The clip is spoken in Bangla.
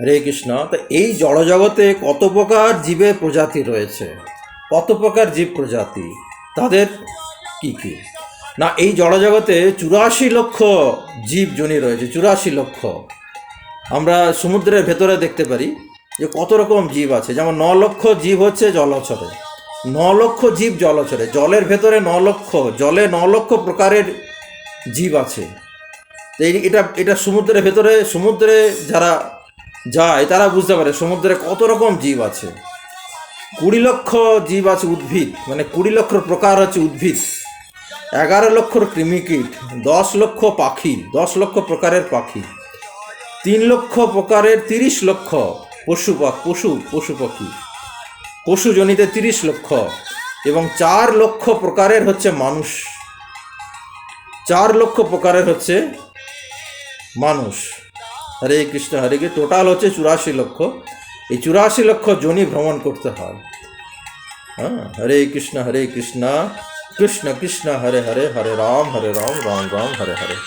হরে কৃষ্ণ। তো এই জড়জগতে কত প্রকার জীবের প্রজাতি রয়েছে? কত প্রকার জীব প্রজাতি? তাদের কি কি? না, এই জড়জগতে চুরাশি লক্ষ জীব জনি রয়েছে, চুরাশি লক্ষ। আমরা সমুদ্রের ভেতরে দেখতে পারি যে কত রকম জীব আছে। যেমন ন লক্ষ জীব হচ্ছে জলচরে ন লক্ষ জীব জলচরে জলের ভেতরে ন লক্ষ, জলে ন লক্ষ প্রকারের জীব আছে। এটা এটা সমুদ্রের ভেতরে, সমুদ্রে যারা যায়, তারা বুঝতে পারে সমুদ্রে কত রকম জীব আছে। কুড়ি লক্ষ জীব আছে উদ্ভিদ মানে কুড়ি লক্ষ প্রকার হচ্ছে উদ্ভিদ। এগারো লক্ষর কৃমিকীট, দশ লক্ষ পাখি, দশ লক্ষ প্রকারের পাখি। তিন লক্ষ প্রকারের তিরিশ লক্ষ পশু পশু পশু পাখি। পশু জনিতে তিরিশ লক্ষ এবং চার লক্ষ প্রকারের হচ্ছে মানুষ। চার লক্ষ প্রকারের হচ্ছে মানুষ। হরে কৃষ্ণ হরে কৃষ্ণ। টোটাল হচ্ছে চুরাশি লক্ষ। এই চুরাশি লক্ষ জনি ভ্রমণ করতে হয়। হ্যাঁ হরে কৃষ্ণ হরে কৃষ্ণ। কৃষ্ণ কৃষ্ণ, হরে হরে হরে রাম হরে রাম রাম রাম, হরে হরে।